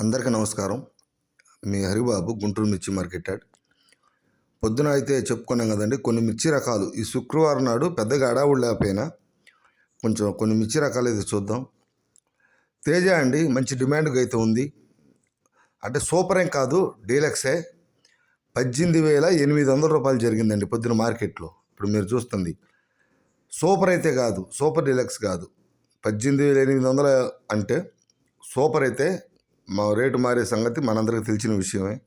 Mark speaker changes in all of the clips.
Speaker 1: అందరికీ నమస్కారం. మీ హరిబాబు గుంటూరు మిర్చి మార్కెట్ పొద్దున అయితే చెప్పుకున్నాం కదండి కొన్ని మిర్చి రకాలు. ఈ శుక్రవారం నాడు పెద్దగా అడావుడు లేకపోయినా కొంచెం కొన్ని మిర్చి రకాలు అయితే చూద్దాం. తేజ అండి మంచి డిమాండ్గా అయితే ఉంది. అంటే సూపర్ ఏం కాదు డీలక్సే. పద్దెనిమిది వేల ఎనిమిది వందల రూపాయలు జరిగిందండి పొద్దున మార్కెట్లో. ఇప్పుడు మీరు చూస్తుంది. సూపర్ అయితే కాదు సూపర్ డీలక్స్ కాదు. పద్దెనిమిది వేల ఎనిమిది వందల అంటే సూపర్ అయితే మా రేటు మారే సంగతి మనందరికీ తెలిసిన విషయమే.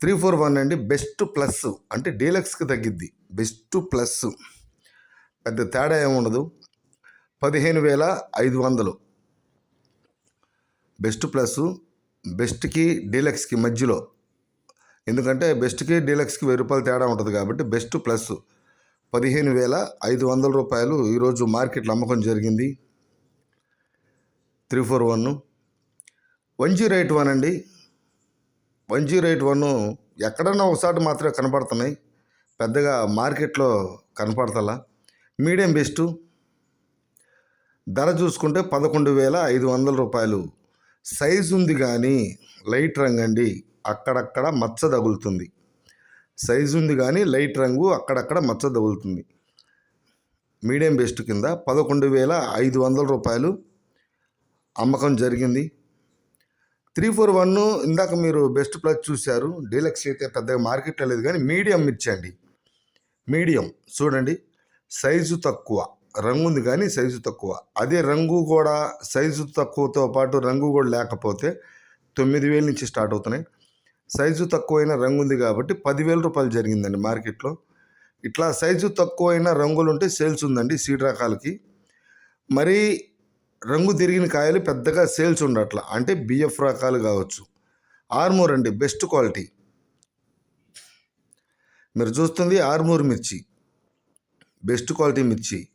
Speaker 1: త్రీ ఫోర్ వన్ అండి బెస్ట్ ప్లస్ అంటే డీలక్స్కి తగ్గిద్ది. Best plus. పెద్ద తేడా ఏముండదు పదిహేను వేల ఐదు వందలు. బెస్ట్ ప్లస్ బెస్ట్కి డీలక్స్కి మధ్యలో. ఎందుకంటే బెస్ట్కి డీలక్స్కి వెయ్యి రూపాయలు తేడా ఉంటుంది కాబట్టి బెస్ట్ ప్లస్. పదిహేను వేల ఐదు వందల రూపాయలు ఈరోజు మార్కెట్లో అమ్మకం జరిగింది. Three four one one zero eight one అండి. వన్ జీరో ఎయిట్ వన్ ఎక్కడన్నా ఒకసారి మాత్రమే కనపడుతున్నాయి. పెద్దగా మార్కెట్లో కనపడతలా. Medium best. ధర చూసుకుంటే పదకొండు వేల ఐదు వందల రూపాయలు. సైజు ఉంది కానీ లైట్ రంగు అండి. అక్కడక్కడ మచ్చ తగులుతుంది. సైజు ఉంది కానీ లైట్ రంగు అక్కడక్కడ మచ్చ తగులుతుంది. మీడియం బెస్ట్ కింద పదకొండు వేల ఐదు వందల రూపాయలు అమ్మకం జరిగింది. త్రీ ఫోర్ వన్ ఇందాక మీరు బెస్ట్ ప్లస్ చూశారు. డీలక్స్ అయితే పెద్దగా మార్కెట్లో లేదు కానీ మీడియం ఇచ్చండి మీడియం. చూడండి. సైజు తక్కువ. రంగు ఉంది కానీ సైజు తక్కువ. అదే రంగు కూడా సైజు తక్కువతో పాటు రంగు కూడా లేకపోతే తొమ్మిది వేల నుంచి స్టార్ట్ అవుతున్నాయి. సైజు తక్కువైన రంగు ఉంది కాబట్టి పదివేల రూపాయలు జరిగిందండి మార్కెట్లో. ఇట్లా సైజు తక్కువైన రంగులు ఉంటే సేల్స్ ఉందండి సీడ్ రకాలకి. మరీ రంగు తిరిగిన కాయలు పెద్దగా సేల్స్ ఉండట్ల. అంటే బిఎఫ్ రకాలు కావచ్చు. ఆర్మూర్ అండి బెస్ట్ క్వాలిటీ. మీరు చూస్తుంది ఆర్మూర్ మిర్చి. బెస్ట్ క్వాలిటీ మిర్చి.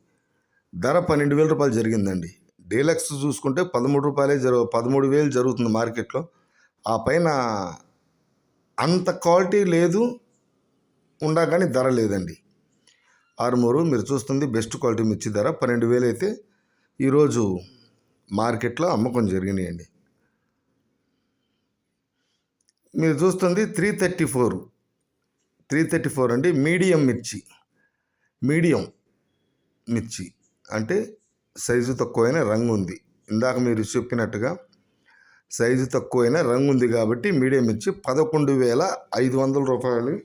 Speaker 1: ధర పన్నెండు వేల రూపాయలు జరిగిందండి. డీలక్స్ చూసుకుంటే పదమూడు రూపాయలే జరు పదమూడు వేలు జరుగుతుంది మార్కెట్లో. ఆ పైన అంత క్వాలిటీ లేదు ఉండా కానీ ధర లేదండి. ఆరుమూరు మీరు చూస్తుంది బెస్ట్ క్వాలిటీ మిర్చి ధర పన్నెండు వేలు అయితే ఈరోజు మార్కెట్లో అమ్మకం జరిగినాయండి. మీరు చూస్తుంది three thirty four. Three thirty four అండి మీడియం మిర్చి. మీడియం మిర్చి అంటే సైజు తక్కువైన రంగు ఉంది. ఇందాక మీరు చెప్పినట్టుగా సైజు తక్కువైన రంగు ఉంది కాబట్టి మీడియం మిర్చి పదకొండు వేల ఐదు వందల రూపాయలు.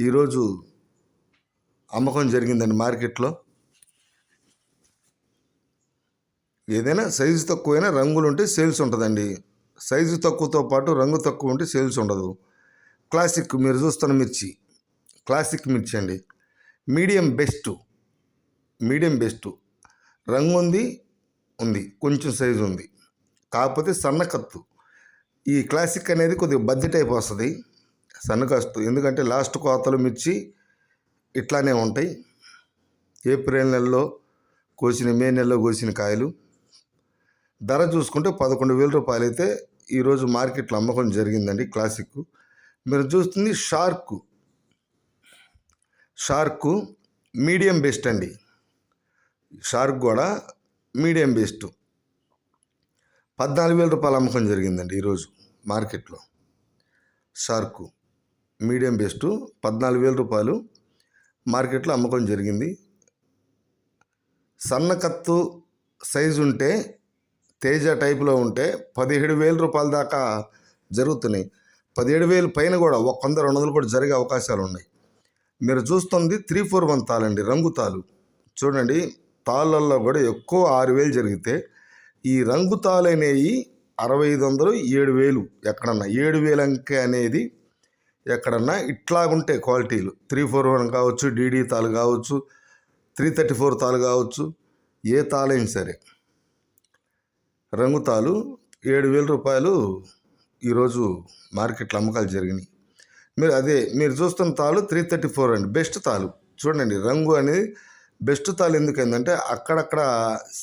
Speaker 1: ఈరోజు అమ్మకం జరిగిందండి మార్కెట్లో. ఏదైనా సైజు తక్కువైనా రంగులు ఉంటే సేల్స్ ఉంటుందండి. సైజు తక్కువతో పాటు రంగు తక్కువ ఉంటే సేల్స్ ఉండదు. క్లాసిక్ మీరు చూస్తున్న మిర్చి. క్లాసిక్ మిర్చి అండి. Medium best. Medium best. రంగు ఉంది. ఉంది కొంచెం సైజు ఉంది. కాకపోతే సన్న కత్తు. ఈ క్లాసిక్ అనేది కొద్దిగా బద్ది టైప్ వస్తుంది. సన్నకత్తు ఎందుకంటే లాస్ట్ కోతలు మిర్చి ఇట్లానే ఉంటాయి. ఏప్రిల్ నెలలో కోసిన మే నెలలో కోసిన కాయలు. ధర చూసుకుంటే పదకొండు వేల రూపాయలు అయితే ఈరోజు మార్కెట్లో అమ్మకం జరిగిందండి క్లాసిక్ మీరు చూస్తుంది షార్క్ షార్క్ మీడియం బెస్ట్ అండి. షార్క్ కూడా మీడియం బెస్ట్ పద్నాలుగు వేల రూపాయలు అమ్మకం జరిగిందండి ఈరోజు మార్కెట్లో. షార్క్ మీడియం బెస్ట్ పద్నాలుగు వేల రూపాయలు మార్కెట్లో అమ్మకం జరిగింది. సన్నకత్తు సైజు ఉంటే తేజ టైపులో ఉంటే పదిహేడు వేల రూపాయల దాకా జరుగుతున్నాయి. పదిహేడు వేలు పైన కూడా ఒక వంద రెండు వందలు కూడా జరిగే అవకాశాలు ఉన్నాయి. మీరు చూస్తుంది త్రీ ఫోర్ వన్ తాళండి రంగు తాలు. చూడండి తాళ్ళల్లో కూడా ఎక్కువ ఆరు వేలు జరిగితే ఈ రంగు తాలు అనేవి అరవై ఐదు వందలు ఏడు వేలు ఎక్కడన్నా. ఏడు వేల అంకె అనేది ఎక్కడన్నా ఇట్లాగుంటే క్వాలిటీలు. త్రీ ఫోర్ వన్ కావచ్చు డీడీ తాలు కావచ్చు త్రీ థర్టీ ఫోర్ తాలు కావచ్చు ఏ తాళైనా సరే. రంగుతాలు ఏడు వేల రూపాయలు ఈరోజు మార్కెట్లో అమ్మకాలు జరిగినాయి. మీరు అదే మీరు చూస్తున్న తాలు త్రీ థర్టీ ఫోర్ అండి. బెస్ట్ తాలు చూడండి రంగు అనేది బెస్ట్ తాలు ఎందుకంటే అక్కడక్కడ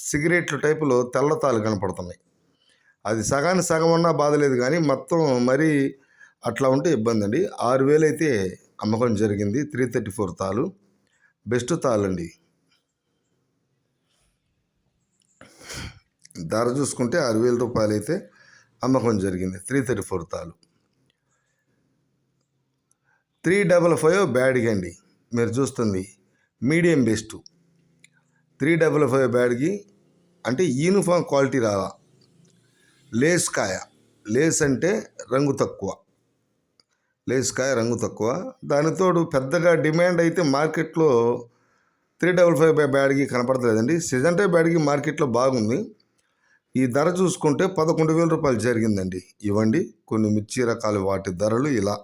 Speaker 1: సిగరెట్ల టైపులో తెల్ల తాలు కనపడుతున్నాయి. అది సగానికి సగం ఉన్నా బాధలేదు కానీ మొత్తం మరీ అట్లా ఉంటే ఇబ్బంది అండి. ఆరు వేలు అయితే అమ్మకం జరిగింది త్రీ థర్టీ ఫోర్ తాలు బెస్ట్ తాలు అండి. ధర చూసుకుంటే ఆరు వేల రూపాయలు అయితే అమ్మకం జరిగింది. త్రీ థర్టీ ఫోర్ తాలు. త్రీ డబల్ ఫైవ్ బ్యాడ్కి అండి. మీరు చూస్తుంది medium best. Three double five బ్యాడ్కి అంటే యూనిఫామ్ క్వాలిటీ రావా? లేస్ కాయ. లేస్ అంటే రంగు తక్కువ. లేస్ కాయ రంగు తక్కువ. దానితోడు పెద్దగా డిమాండ్ అయితే మార్కెట్లో త్రీ డబల్ ఫైవ్ బ్యాడ్కి కనపడతలేదండి. సిజంటే బ్యాడ్కి మార్కెట్లో బాగుంది. ఈ ధర చూసుకుంటే పదకొండు వేల రూపాయలు జరిగిందండి. ఇవ్వండి కొన్ని మిర్చి రకాలు వాటి ధరలు ఇలా